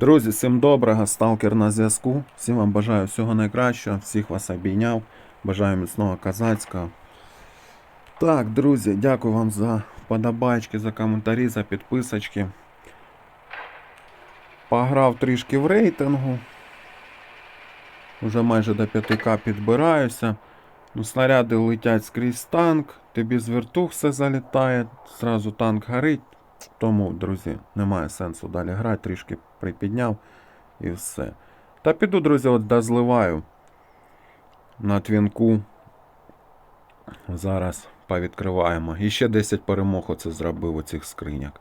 Друзі, всім доброго, сталкер на зв'язку. Всім вам бажаю всього найкращого, всіх вас обійняв. Бажаю міцного казацького. Так, друзі, дякую вам за подобайки, за коментарі, за підписочки. Пограв трішки в рейтингу. Уже майже до 5к підбираюся. Ну, снаряди летять скрізь танк, тобі з вертух все залітає, зразу танк горить. Тому, друзі, немає сенсу далі грати, трішки припідняв і все. Та піду, друзі, от дозливаю на твінку. Зараз повідкриваємо. І ще 10 перемог оце зробив у цих скриняк.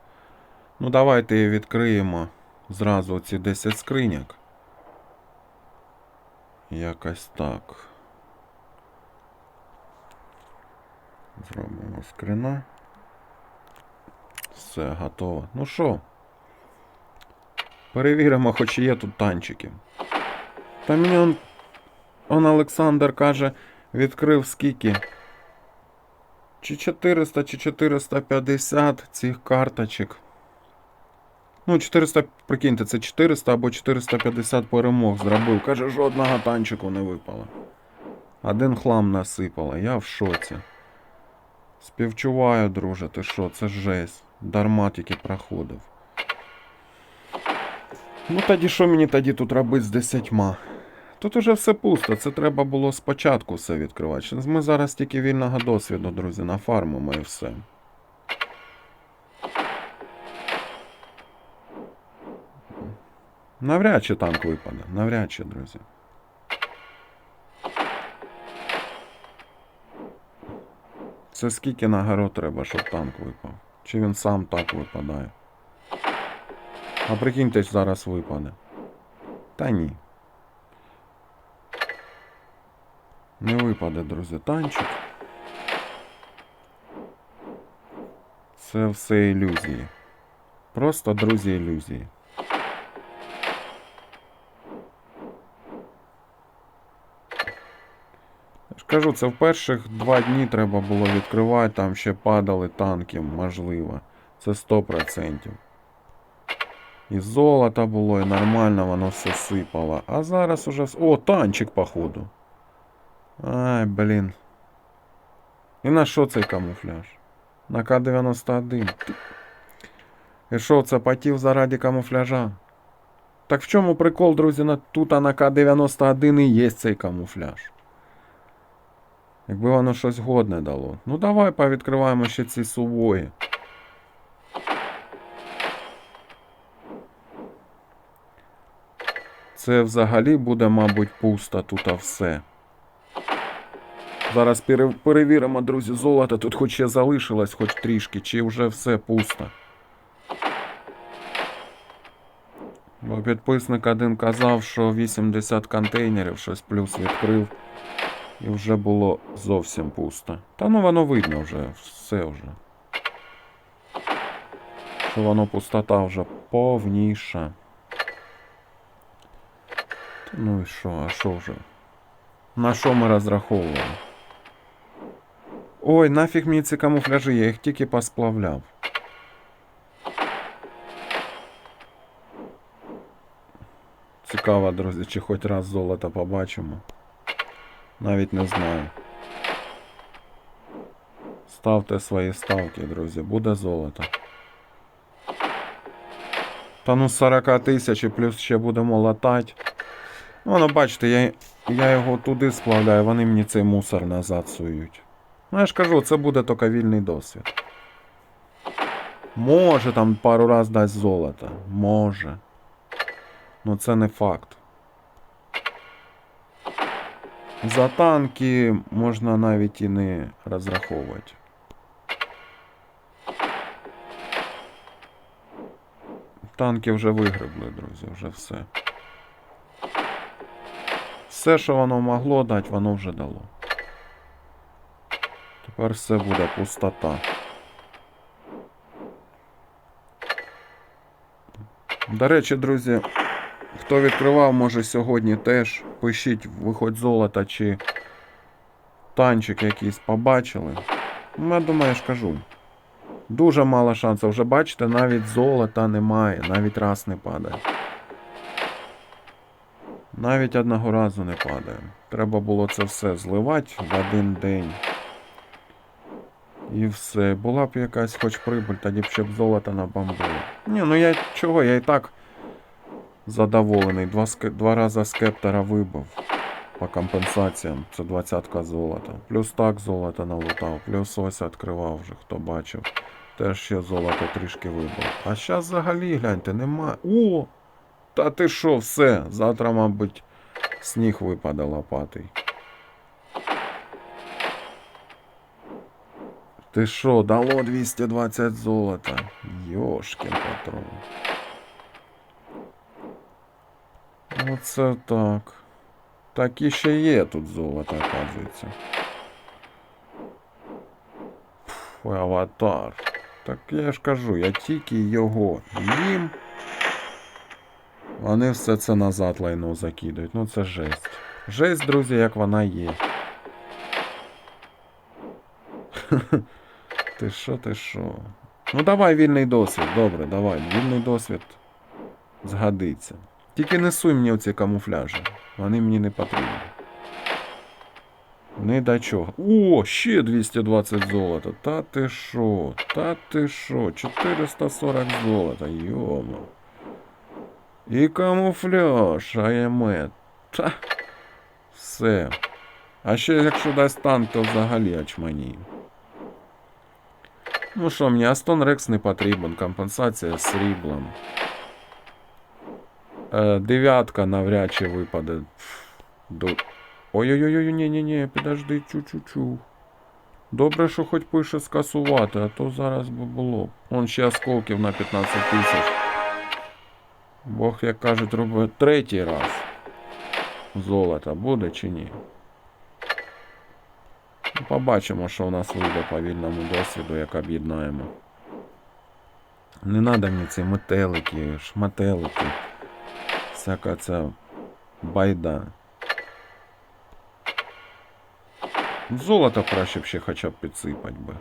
Ну, давайте відкриємо зразу ці 10 скриняк. Якось так. Зробимо скрина. Все, готово. Ну що? Перевіримо, хоч є тут танчики. Та мені он, он Олександр каже, відкрив скільки? Чи 400, чи 450 цих карточок. Ну, 400, прикиньте, це 400 або 450 перемог зробив. Каже, жодного танчику не випало. Один хлам насипало. Я в шоці. Співчуваю, друже, ти що, це жесть. Дарма тільки проходив. Ну тоді що мені тоді тут робити з десятьма? Тут уже все пусто, це треба було спочатку все відкривати. Ми зараз тільки вільного досвіду, друзі, нафармимо і все. Навряд чи танк випаде, навряд чи, друзі. Це скільки нагород треба, щоб танк випав? Чи він сам так випадає? А прикиньте, зараз випаде. Та ні. Не випаде, друзі, танчик. Це все ілюзії. Просто, друзі, ілюзії. Кажу, це в перших два дні треба було відкривати, там ще падали танки, можливо. Це 100%. І золото було, і нормально воно все сипало. А зараз уже. О, танчик, походу. Ай, блін. І на що цей камуфляж? На К-91. І що, це потів заради камуфляжа? Так в чому прикол, друзі, на... тут на К-91 і є цей камуфляж. Якби воно щось годне дало. Ну давай повідкриваємо ще ці сувої. Це взагалі буде, мабуть, пусто тут а все. Зараз перевіримо, друзі, золото тут хоч ще залишилось, хоч трішки, чи вже все пусто. Бо підписник один казав, що 80 контейнерів щось плюс відкрив. І вже було зовсім пусто. Та ну воно видно вже, все вже. Що воно пустота вже повніша. Та ну і що, а що вже? На що ми розраховували? Ой, нафіг мені ці камуфляжі, я їх тільки посплавляв. Цікаво, друзі, чи хоч раз золото побачимо. Навіть не знаю. Ставте свої ставки, друзі, буде золото. Та ну 40 тисяч і плюс ще будемо латати. Ну, воно, бачите, я, я його туди сплавляю, вони мені цей мусор назад сують. Ну, я ж кажу, це буде тільки вільний досвід. Може там пару раз дасть золото. Може. Ну це не факт. За танки можна навіть і не розраховувати. Танки вже вигребли, друзі, вже все. Все, що воно могло дати, воно вже дало. Тепер все буде пустота. До речі, друзі, хто відкривав, може сьогодні теж пишіть, виходь золото чи танчик якийсь побачили. Ну, я думаю, я ж кажу. Дуже мало шансів. Вже бачите, навіть золота немає, навіть раз не падає. Навіть одного разу не падає. Треба було це все зливати в один день. І все. Була б якась хоч прибуль, тоді б ще б золото набомбило. Ні, ну я чого, я і так задоволений. Два, два рази скептора вибив по компенсаціям. Це двадцятка золота. Плюс так золото налутав, плюс ось відкривав вже, хто бачив. Теж ще золото трішки вибив. А зараз взагалі, гляньте, нема. О! Та ти що, все. Завтра, мабуть, сніг випаде лопатий. Ти що, дало 220 золота? Йошкін патрон. Оце так. Так і ще є тут золото, оказується. Фу, аватар. Так я ж кажу, я тільки його їм. Вони все це назад лайно закидають. Ну це жесть. Жесть, друзі, як вона є. Ти що, ти що? Ну давай вільний досвід, добре, давай. Вільний досвід згодиться. Тільки не суй мені оці камуфляжі. Вони мені не потрібні. Не до чого. О, ще 220 золота. Та ти що? Та ти що? 440 золота, йома. І камуфляж, АМЕ. Та. Все. А ще якщо дасть танк, то взагалі очманію. Ну що, мені Астон Рекс не потрібен, компенсація сріблом. Е, дев'ятка навряд чи випаде. Ой-ой-ой, ні-ні-ні, підожди, чу-чу-чу. Добре, що хоч пише скасувати, а то зараз би було. Он ще осколків на 15 тисяч. Бог, як кажуть, робить третій раз. Золото буде чи ні? Побачимо, що у нас вийде по вільному досвіду, як об'єднаємо. Не треба мені ці метелики, шмателики. Всяка ця байда. Золото краще б ще хоча б підсипать би.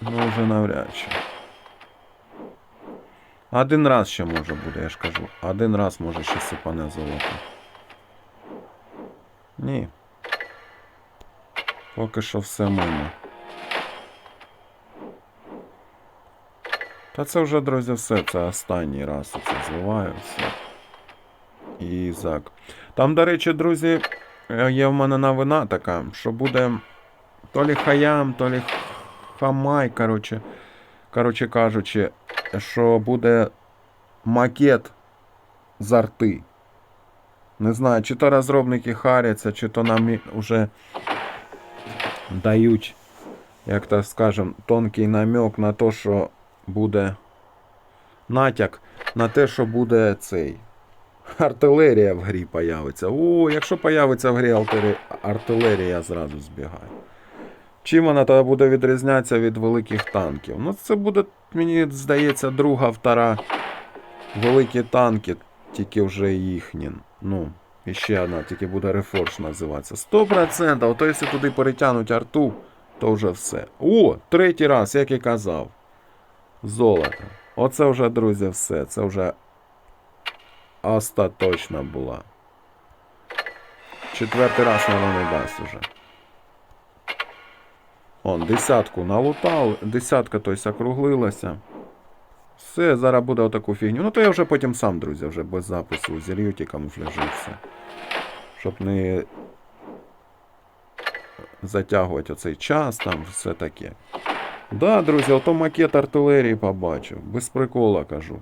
Ну, вже навряд чи. Один раз ще може буде, я ж кажу. Один раз може ще сипане золото. Ні. Поки що все мимо. Та це вже, друзі, все. Це останній раз це зливаю все. Там, до речі, друзі, е, є в мене новина така, що буде то лі хаям, то лі хамай, коротше. Коротше кажучи, що буде макет з арти. Не знаю, чи то розробники харяться, чи то нам вже дають, як так скажем, тонкий намек на те, що буде натяк на те, що буде цей. Артилерія в грі появиться. О, якщо появиться в грі артиле- артилерія, зразу збігаю. Чим вона тоді буде відрізнятися від великих танків? Ну, це буде, мені здається, друга, втора великі танки, тільки вже їхні. Ну, і ще одна, тільки буде Reforge називатися. 100%. То якщо туди перетягнуть арту, то вже все. О, третій раз, як і казав. Золото. Оце вже, друзі, все. Це вже остаточна була. Четвертий раз вона не дасть уже. Он, десятку налутав, десятка тобто округлилася. Все, зараз буде отаку фігню. Ну то я вже потім сам, друзі, вже без запису зілью ті все. Щоб не затягувати оцей час, там все таке. Да, друзі, ото макет артилерії побачив. Без прикола кажу.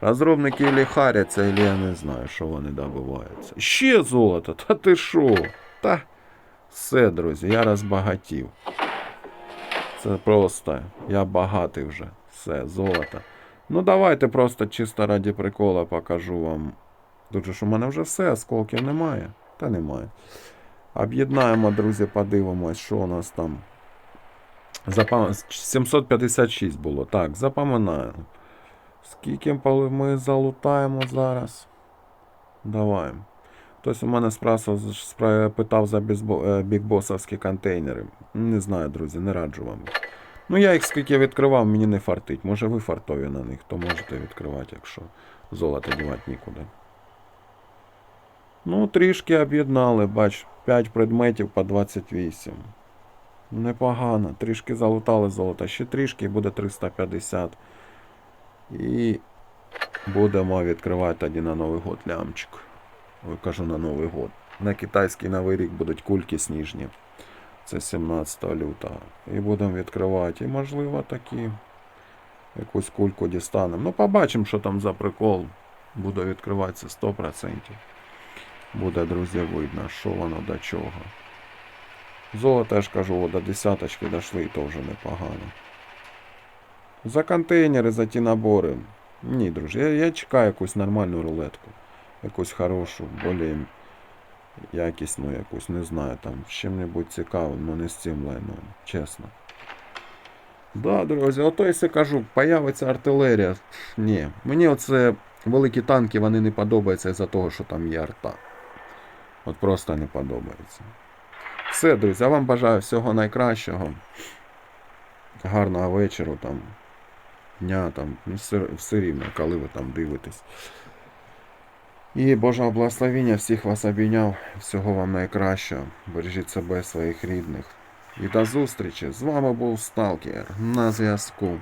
Розробники ілі харяться, ілі я не знаю, що вони добиваються. Ще золото, та ти що? Та все, друзі, я розбагатів. Це просто, я багатий вже. Все, золото. Ну давайте просто чисто раді прикола покажу вам. Тут ж у мене вже все, осколків немає. Та немає. Об'єднаємо, друзі, подивимось, що у нас там. Запам... 756 було. Так, запам'ятаю. Скільки ми залутаємо зараз? Давай. Хтось у мене спрашував, спра- питав за е, бікбосовські контейнери. Не знаю, друзі, не раджу вам. Ну, я їх скільки відкривав, мені не фартить. Може ви фартові на них, то можете відкривати, якщо золото дівати нікуди. Ну, трішки об'єднали, бач, 5 предметів по 28. Непогано. Трішки залутали золото. Ще трішки буде 350. І будемо відкривати тоді на Новий год лямчик. Ой, кажу на Новий год. На китайський Новий рік будуть кульки сніжні. Це 17 лютого. І будемо відкривати. І можливо такі. Якусь кульку дістанемо. Ну, побачимо, що там за прикол. Буду відкриватися 100%. Буде, друзі, видно, що воно до чого. Золото, я ж кажу, до десяточки дошли, то вже непогано. За контейнери, за ті набори. Ні, друзі, я, я чекаю якусь нормальну рулетку. Якусь хорошу, более якісну якусь, не знаю, там, з чим-небудь цікавим, але не з цим лайном, чесно. Да, друзі, ото якщо кажу, появиться артилерія. Ні, мені оце великі танки, вони не подобаються із-за того, що там є арта. От просто не подобається. Все, друзі, я вам бажаю всього найкращого. Гарного вечора там. Дня там, ну все, все рівно, коли ви там дивитесь. І Божого благословення всіх вас обійняв. Всього вам найкращого. Бережіть себе, своїх рідних. І до зустрічі. З вами був Сталкер на зв'язку.